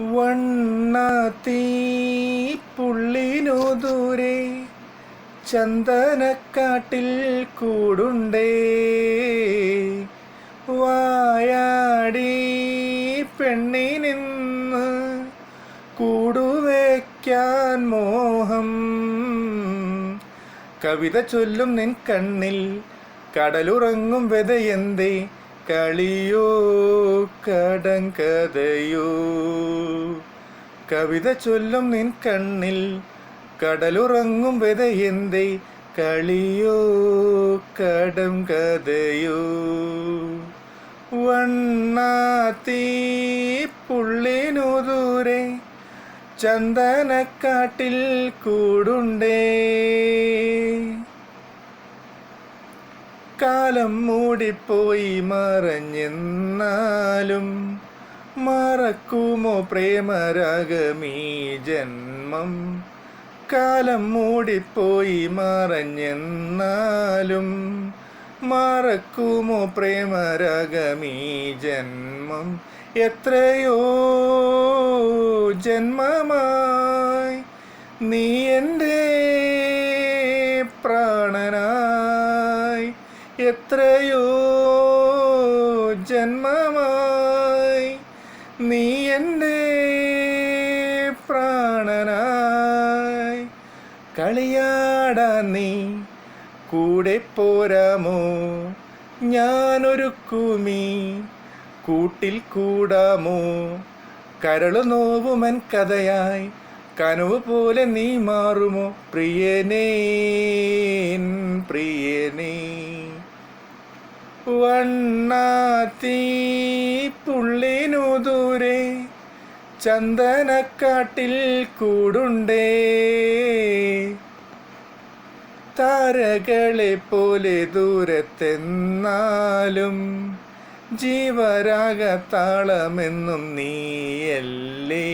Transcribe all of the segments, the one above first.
വണ്ണാത്തീ പുള്ളിനു ദൂരെ ചന്ദനക്കാട്ടിൽ കൂടുണ്ടേ. വായാടി പെണ്ണിനിന്ന് കൂടുവയ്ക്കാൻ മോഹം. കവിത ചൊല്ലും നിൻ കണ്ണിൽ കടലുറങ്ങും വെതയെന്തേ. കളിയോ കടങ്കഥയോ. കവിത ചൊല്ലും നിൻ കണ്ണിൽ കടലുറങ്ങും വെതയെന്തേ കളിയോ കടം കഥയോ. വണ്ണാത്തീ പുള്ളിനുദൂരെ ചന്ദനക്കാട്ടിൽ കൂടുണ്ടേ. കാലം മൂടിപ്പോയി മറഞ്ഞെന്നാലും മറക്കുമോ പ്രേമരാഗമീ ജന്മം? കാലം മൂടിപ്പോയി മറഞ്ഞെന്നാലും മറക്കുമോ പ്രേമരാഗമീ ജന്മം? എത്രയോ ജന്മമായി നീ എന്റെ പ്രാണനായി എത്രയോ ജന്മമായി നീ എന്റെ പ്രാണനായി കളിയാടാൻ നീ. കൂടെ പോരാമോ? ഞാനൊരുക്കുമീ കൂട്ടിൽ കൂടാമോ? കരളു നോവുമൻ കഥയായി. കനവ് പോലെ നീ മാറുമോ? പ്രിയനേ പ്രിയനേ വണ്ണാത്തീ പുള്ളിനുദൂരെ ചന്ദനക്കാട്ടിൽ കൂടുണ്ടേ. താരകളെ പോലെ ദൂരത്തെന്നാലും ജീവരാഗത്താളമെന്നും നീയല്ലേ.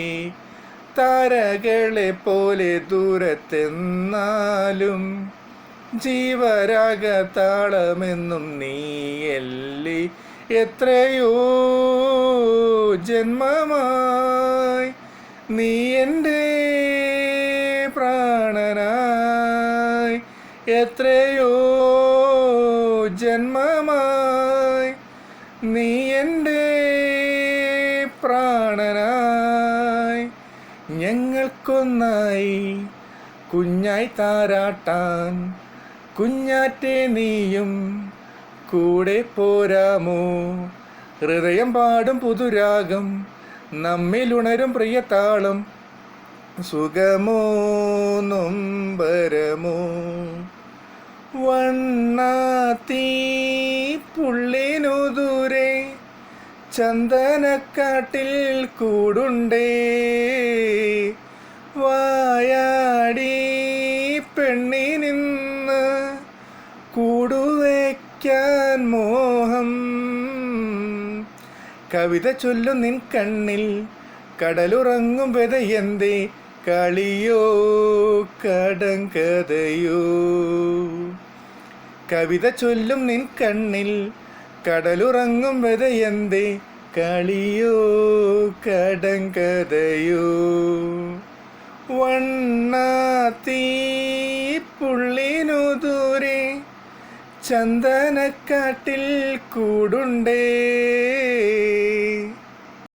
താരകളെ പോലെ ദൂരത്തെന്നാലും ജീവരാഗത്താളമെന്നും എല്ലി എത്രയോ ജന്മമായി നീ എന്റെ പ്രാണനായി എത്രയോ ജന്മമായി നീ എന്റെ പ്രാണനായി ഞങ്ങൾക്കൊന്നായി കുഞ്ഞായി താരാട്ടാൻ കുഞ്ഞാറ്റെ നീയും. കൂടെ പോരാമോ? ഹൃദയം പാടും പുതുരാഗം. നമ്മിലുണരും പ്രിയതാളം സുഖമോ? നൊമ്പരമോ? വണ്ണാത്തീ ചന്ദനക്കാട്ടിൽ കൂടുണ്ടേ? കൂടുവയ്ക്കാൻ മോഹം. കവിത ചൊല്ലും നിൻ കണ്ണിൽ കടലുറങ്ങും വെതയെന്തേ കളിയോ കടങ്കഥയോ കവിത ചൊല്ലും നിൻ കണ്ണിൽ കടലുറങ്ങും വെതയെന്തേ കളിയോ കടങ്കഥയോ വണ്ണാത്തീ ചന്ദനക്കാട്ടിൽ കൂടുണ്ടേ.